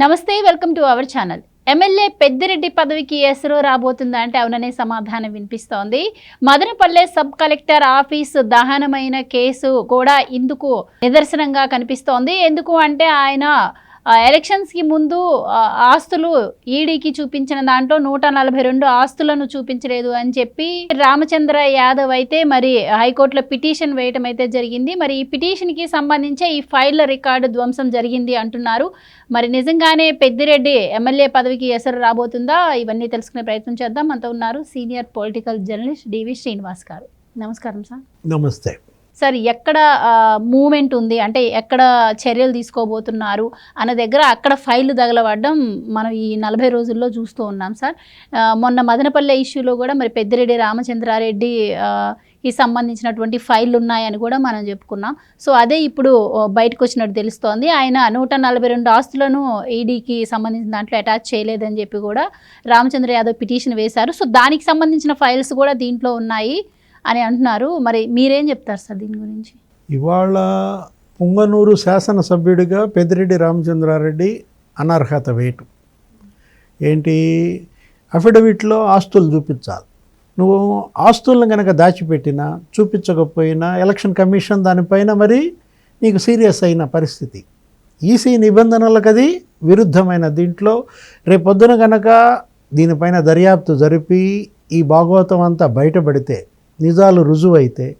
నమస్తే welcome to our channel. MLA Peddireddy పదవికి ఎసరో రాబోతుందా అంటే అవుననే సమాధానం వినిపిస్తోంది. మదనపల్లె సబ్ కలెక్టర్ ఆఫీస్ దహనమైన కేసు కూడా ఇందుకు నిదర్శనంగా కనిపిస్తోంది. ఎందుకు అంటే ఆయన ఎలక్షన్స్కి ముందు ఆస్తులు ఈడీకి చూపించిన దాంట్లో నూట నలభై రెండు ఆస్తులను చూపించలేదు అని చెప్పి రామచంద్ర యాదవ్ అయితే మరి హైకోర్టులో పిటిషన్ వేయటం అయితే జరిగింది. మరి ఈ పిటిషన్కి సంబంధించే ఈ ఫైళ్ళ రికార్డు ధ్వంసం జరిగింది అంటున్నారు. మరి నిజంగానే పెద్దిరెడ్డి ఎమ్మెల్యే పదవికి ఎసరు రాబోతుందా? ఇవన్నీ తెలుసుకునే ప్రయత్నం చేద్దాం. మనతో ఉన్నారు senior political journalist DV Srinivas garu. నమస్కారం సార్. నమస్తే. సార్ ఎక్కడ మూమెంట్ ఉంది? అంటే ఎక్కడ చర్యలు తీసుకోబోతున్నారు? అన్న దగ్గర అక్కడ ఫైళ్ళు తగలబడడం మనం ఈ నలభై రోజుల్లో చూస్తూ ఉన్నాం సార్. మొన్న మదనపల్లె ఇష్యూలో కూడా మరి పెద్దిరెడ్డి రామచంద్రారెడ్డి ఈ సంబంధించినటువంటి ఫైళ్ళు ఉన్నాయని కూడా మనం చెప్పుకున్నాం. సో అదే ఇప్పుడు బయటకు వచ్చినట్టు తెలుస్తోంది. ఆయన నూట నలభై రెండు ఆస్తులను ఈడీకి సంబంధించిన దాంట్లో అటాచ్ చేయలేదని చెప్పి కూడా రామచంద్ర యాదవ్ పిటిషన్ వేశారు. సో దానికి సంబంధించిన ఫైల్స్ కూడా దీంట్లో ఉన్నాయి. అని అంటున్నారు. మరి మీరేం చెప్తారు సార్ దీని గురించి? ఇవాళ పుంగనూరు శాసనసభ్యుడిగా పెద్దిరెడ్డి రామచంద్రారెడ్డి అనర్హత వేటు. ఏంటి? అఫిడవిట్లో ఆస్తులు చూపించాలి. నువ్వు ఆస్తులను కనుక దాచిపెట్టినా చూపించకపోయినా ఎలక్షన్ కమిషన్ దానిపైన మరి నీకు సీరియస్ అయిన పరిస్థితి. ఈసీ నిబంధనలకు అది విరుద్ధమైన దీంట్లో రేపొద్దున కనుక దీనిపైన దర్యాప్తు జరిపి ఈ భాగవతం అంతా బయటపడితే నిజాలు రుజువైతే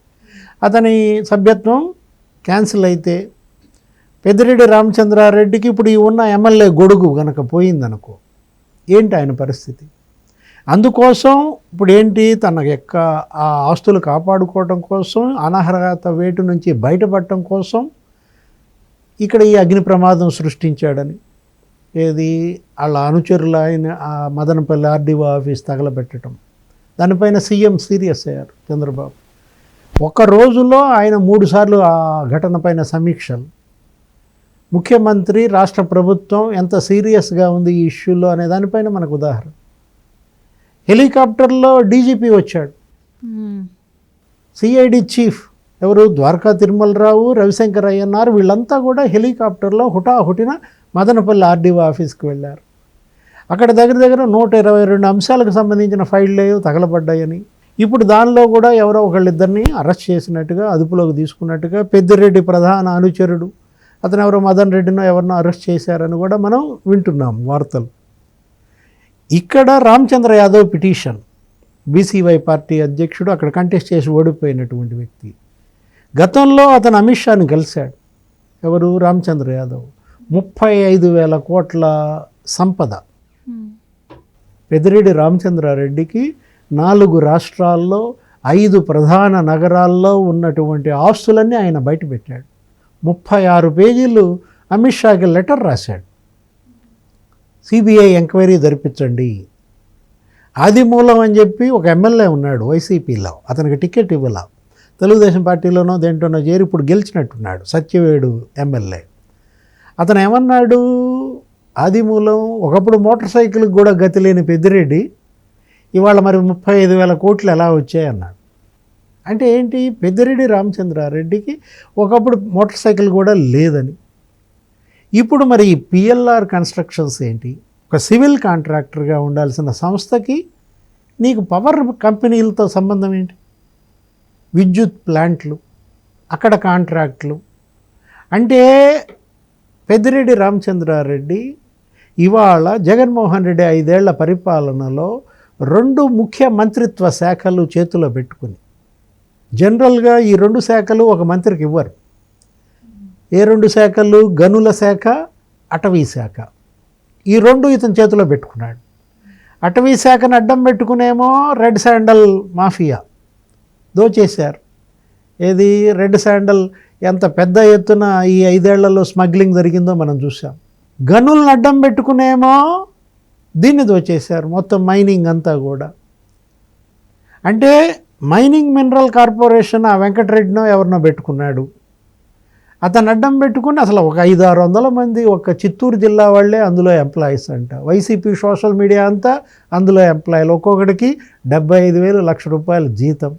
అతని సభ్యత్వం క్యాన్సిల్ అయితే పెద్దిరెడ్డి రామచంద్రారెడ్డికి ఇప్పుడు ఈ ఉన్న ఎమ్మెల్యే గొడుగు కనుక పోయిందనుకో ఏంటి ఆయన పరిస్థితి? అందుకోసం ఇప్పుడు ఏంటి తన యొక్క ఆ ఆస్తులు కాపాడుకోవడం కోసం అనర్హత వేటు నుంచి బయటపడటం కోసం ఇక్కడ ఈ అగ్ని ప్రమాదం సృష్టించాడని ఏది వాళ్ళ అనుచరులు ఆయన ఆ మదనపల్లి ఆర్డీఓ ఆఫీస్ తగలబెట్టడం. దానిపైన సీఎం సీరియస్ అయ్యారు చంద్రబాబు. ఒక రోజులో ఆయన మూడుసార్లు ఆ ఘటన పైన సమీక్షలు. ముఖ్యమంత్రి రాష్ట్ర ప్రభుత్వం ఎంత సీరియస్గా ఉంది ఈ ఇష్యూలో అనే దానిపైన మనకు ఉదాహరణ. హెలికాప్టర్లో డీజీపీ వచ్చాడు. సిఐడి చీఫ్ ఎవరు? ద్వారకా తిరుమలరావు రవిశంకర్ అయ్యన్నారు వీళ్ళంతా కూడా హెలికాప్టర్లో హుటాహుటిన మదనపల్లి ఆర్డీఓ ఆఫీస్కి వెళ్ళారు. అక్కడ దగ్గర దగ్గర నూట ఇరవై రెండు అంశాలకు సంబంధించిన ఫైళ్ళు తగలబడ్డాయని. ఇప్పుడు దానిలో కూడా ఎవరో ఒకళ్ళిద్దరిని అరెస్ట్ చేసినట్టుగా అదుపులోకి తీసుకున్నట్టుగా పెద్దిరెడ్డి ప్రధాన అనుచరుడు అతను ఎవరో మదన్ రెడ్డినో ఎవరినో అరెస్ట్ చేశారని కూడా మనం వింటున్నాం వార్తలు. ఇక్కడ Ramachandra Yadav petition BCY party అధ్యక్షుడు అక్కడ కంటెస్ట్ చేసి ఓడిపోయినటువంటి వ్యక్తి. గతంలో అతను అమిత్ షాని కలిశాడు. ఎవరు? రామచంద్ర యాదవ్. ముప్పై ఐదు వేల కోట్ల సంపద. పెద్దిరెడ్డి రామచంద్రారెడ్డికి నాలుగు రాష్ట్రాల్లో ఐదు ప్రధాన నగరాల్లో ఉన్నటువంటి ఆస్తులన్నీ ఆయన బయటపెట్టాడు ముప్పై ఆరు పేజీలు అమిత్ షాకి లెటర్ రాశాడు. సిబిఐ ఎంక్వైరీ జరిపించండి. ఆది మూలం అని చెప్పి ఒక ఎమ్మెల్యే ఉన్నాడు వైసీపీలో. అతనికి టికెట్ ఇవ్వాల. తెలుగుదేశం పార్టీలోనో దేంట్లోనో చేరి ఇప్పుడు గెలిచినట్టున్నాడు సత్యవేడు ఎమ్మెల్యే. అతను ఏమన్నాడు? ఆదిమూలం ఒకప్పుడు మోటార్ సైకిల్కి కూడా గతి లేని పెద్దిరెడ్డి ఇవాళ మరి ముప్పై ఐదు వేల కోట్లు ఎలా వచ్చాయన్నాడు. అంటే ఏంటి? పెద్దిరెడ్డి రామచంద్రారెడ్డికి ఒకప్పుడు మోటార్ సైకిల్ కూడా లేదని. ఇప్పుడు మరి పిఎల్ఆర్ కన్స్ట్రక్షన్స్ ఏంటి? ఒక సివిల్ కాంట్రాక్టర్గా ఉండాల్సిన సంస్థకి నీకు పవర్ కంపెనీలతో సంబంధం ఏంటి? విద్యుత్ ప్లాంట్లు అక్కడ కాంట్రాక్ట్లు. అంటే పెద్దిరెడ్డి రామచంద్రారెడ్డి ఇవాళ జగన్మోహన్ రెడ్డి ఐదేళ్ళ పరిపాలనలో రెండు ముఖ్య మంత్రిత్వ శాఖలు చేతిలో పెట్టుకుని జనరల్గా ఈ రెండు శాఖలు ఒక మంత్రికి ఇవ్వరు. ఏ రెండు శాఖలు? గనుల శాఖ అటవీ శాఖ. ఈ రెండు ఇతని చేతిలో పెట్టుకున్నాడు. అటవీ శాఖను అడ్డం పెట్టుకునేమో రెడ్ శాండల్ మాఫియా. దోచేశారు. ఏది? రెడ్ శాండల్ ఎంత పెద్ద ఎత్తున ఈ ఐదేళ్ళలో స్మగ్లింగ్ జరిగిందో మనం చూసాం గనులను అడ్డం పెట్టుకునేమో దీన్ని దోచేశారు మొత్తం మైనింగ్ అంతా కూడా. అంటే మైనింగ్ మినరల్ కార్పొరేషన్ ఆ వెంకటరెడ్డినో ఎవరినో పెట్టుకున్నాడు. అతను అడ్డం పెట్టుకుని అసలు ఒక ఐదు ఆరు వందల మంది ఒక చిత్తూరు జిల్లా వాళ్ళే అందులో ఎంప్లాయీస్ అంట. వైసీపీ సోషల్ మీడియా అంతా అందులో ఎంప్లాయీలు. ఒక్కొక్కడికి డెబ్బై ఐదు వేలు లక్ష రూపాయల జీతం.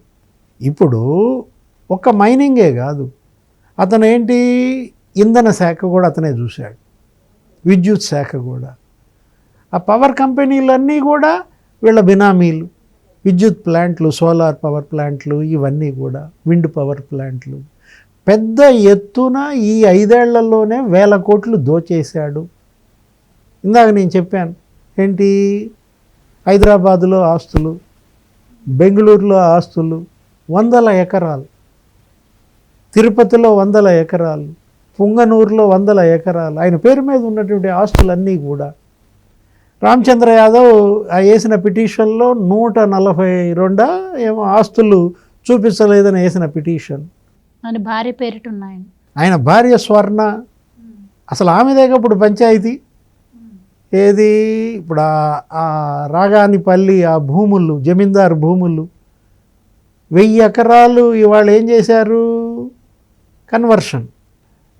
ఇప్పుడు ఒక్క మైనింగే కాదు. అతను ఏంటి? ఇంధన శాఖ కూడా అతనే చూశాడు. విద్యుత్ శాఖ కూడా. ఆ పవర్ కంపెనీలన్నీ కూడా వీళ్ళ బినామీలు. విద్యుత్ ప్లాంట్లు సోలార్ పవర్ ప్లాంట్లు ఇవన్నీ కూడా విండ్ పవర్ ప్లాంట్లు. పెద్ద ఎత్తున ఈ ఐదేళ్ళలోనే వేల కోట్లు దోచేశాడు. ఇందాక నేను చెప్పాను ఏంటి? హైదరాబాదులో ఆస్తులు బెంగళూరులో ఆస్తులు వందల ఎకరాలు. తిరుపతిలో వందల ఎకరాలు. పుంగనూరులో వందల ఎకరాలు. ఆయన పేరు మీద ఉన్నటువంటి ఆస్తులన్నీ కూడా. రామచంద్ర యాదవ్ ఆ వేసిన పిటిషన్లో నూట నలభై రెండా ఏమో ఆస్తులు చూపించలేదని వేసిన పిటిషన్. అని భార్య పేరిట ఉన్నాయండి ఆయన భార్య స్వర్ణ. అసలు ఆమెదే ఇప్పుడు పంచాయతీ? ఏది? ఇప్పుడు ఆ రాగానిపల్లి ఆ భూములు జమీందారు భూములు. వెయ్యి ఎకరాలు ఇవాళ ఏం చేశారు? కన్వర్షన్.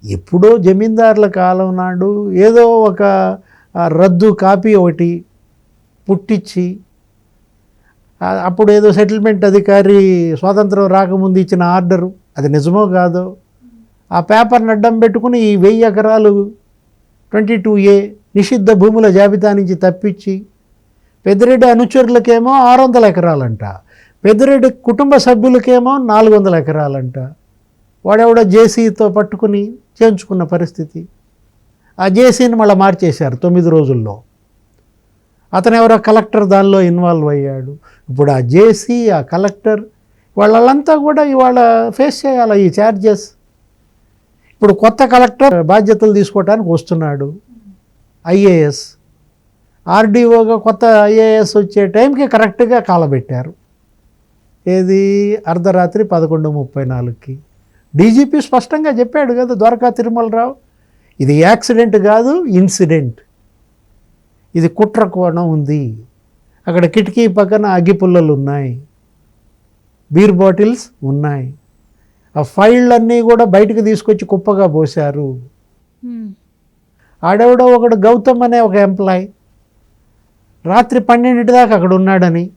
ఎప్పుడో జమీందారుల కాలం నాడు ఏదో ఒక రద్దు కాపీ ఒకటి పుట్టించి అప్పుడు ఏదో సెటిల్మెంట్ అధికారి స్వాతంత్రం రాకముందు ఇచ్చిన ఆర్డరు అది నిజమో కాదో ఆ పేపర్ని అడ్డం పెట్టుకుని ఈ వెయ్యి ఎకరాలు ట్వంటీ టూ ఏ నిషిద్ధ భూముల జాబితా నుంచి తప్పించి పెద్దిరెడ్డి అనుచరులకేమో ఆరు వందల ఎకరాలంట పెద్దిరెడ్డి కుటుంబ సభ్యులకేమో నాలుగు వందల ఎకరాలంట. వాడెవడో జేసీతో పట్టుకుని చేయించుకున్న పరిస్థితి. ఆ జేసీని మళ్ళీ మార్చేశారు తొమ్మిది రోజుల్లో. అతను ఎవరో కలెక్టర్ దానిలో ఇన్వాల్వ్ అయ్యాడు. ఇప్పుడు ఆ జేసీ ఆ కలెక్టర్ వాళ్ళంతా కూడా ఇవాళ ఫేస్ చేయాలి ఈ ఛార్జెస్ ఇప్పుడు కొత్త కలెక్టర్ బాధ్యతలు తీసుకోవడానికి వస్తున్నాడు. ఐఏఎస్. ఆర్డీఓగా కొత్త ఐఏఎస్ వచ్చే టైంకి కరెక్ట్గా కాలబెట్టారు. ఏది? అర్ధరాత్రి పదకొండు ముప్పై నాలుగుకి. డీజీపీ స్పష్టంగా చెప్పాడు కదా ద్వారకా తిరుమలరావు ఇది యాక్సిడెంట్ కాదు ఇన్సిడెంట్. ఇది కుట్ర కోణం ఉంది. అక్కడ కిటికీ పక్కన అగ్గిపుల్లలు ఉన్నాయి. బీర్ బాటిల్స్ ఉన్నాయి. ఆ ఫైళ్ళన్నీ కూడా బయటకు తీసుకొచ్చి కుప్పగా పోశారు. ఆడెవడో ఒకడు గౌతమ్ అనే ఒక ఎంప్లాయ్. రాత్రి పన్నెండింటి దాకా అక్కడ ఉన్నాడని.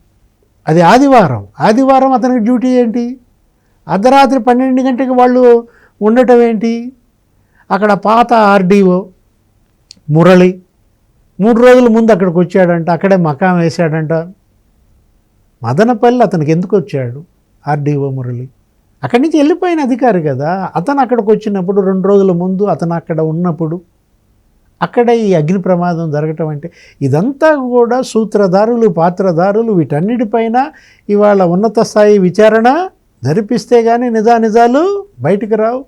అది ఆదివారం. ఆదివారం అతనికి డ్యూటీ ఏంటి? అర్ధరాత్రి పన్నెండు గంటకి వాళ్ళు ఉండటం ఏంటి? అక్కడ పాత ఆర్డీఓ మురళి మూడు రోజుల ముందు అక్కడికి వచ్చాడంట అక్కడే మకాం వేశాడంట. మదనపల్లి అతనికి ఎందుకు వచ్చాడు ఆర్డీఓ మురళి? అక్కడి నుంచి వెళ్ళిపోయిన అధికారి కదా. అతను అక్కడికి వచ్చినప్పుడు రెండు రోజుల ముందు అతను అక్కడ ఉన్నప్పుడు అక్కడ ఈ అగ్ని ప్రమాదం జరగటం అంటే ఇదంతా కూడా సూత్రధారులు పాత్రధారులు వీటన్నిటిపైన ఇవాళ ఉన్నత స్థాయి విచారణ జరిపిస్తే కానీ నిజానిజాలు బయటికి రావు.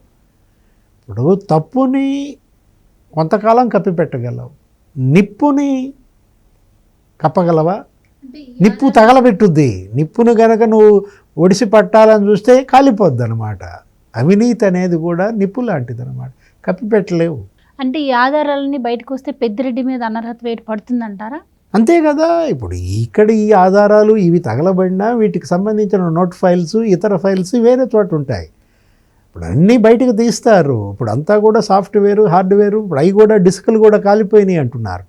ఇప్పుడు తప్పుని కొంతకాలం కప్పిపెట్టగలవు. నిప్పుని కప్పగలవా? నిప్పు తగలబెట్టుద్ది. నిప్పును గనక నువ్వు ఒడిసి పట్టాలని చూస్తే కాలిపోద్ది అనమాట అవినీతి అనేది కూడా నిప్పు లాంటిది అనమాట కప్పిపెట్టలేవు. అంటే ఈ ఆధారాలన్నీ బయటకు వస్తే పెద్దిరెడ్డి మీద అనర్హత వేటు పడుతుందంటారా? అంతే కదా? ఇప్పుడు ఇక్కడ ఈ ఆధారాలు ఇవి తగలబడినా వీటికి సంబంధించిన నోట్ ఫైల్స్ ఇతర ఫైల్స్ వేరే చోట ఉంటాయి. ఇప్పుడు అన్నీ బయటకు తీస్తారు. ఇప్పుడు అంతా కూడా సాఫ్ట్వేరు హార్డ్వేరు ఇప్పుడు అవి కూడా డిస్కులు కూడా కాలిపోయినాయి అంటున్నారు.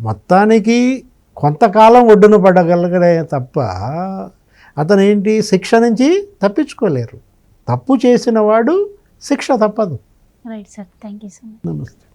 మొత్తానికి కొంతకాలం ఒడ్డున పడగలగడే తప్ప అతను ఏంటి శిక్ష నుంచి తప్పించుకోలేరు. తప్పు చేసిన వాడు శిక్ష తప్పదు. Right sir. Thank you so much. నమస్తే.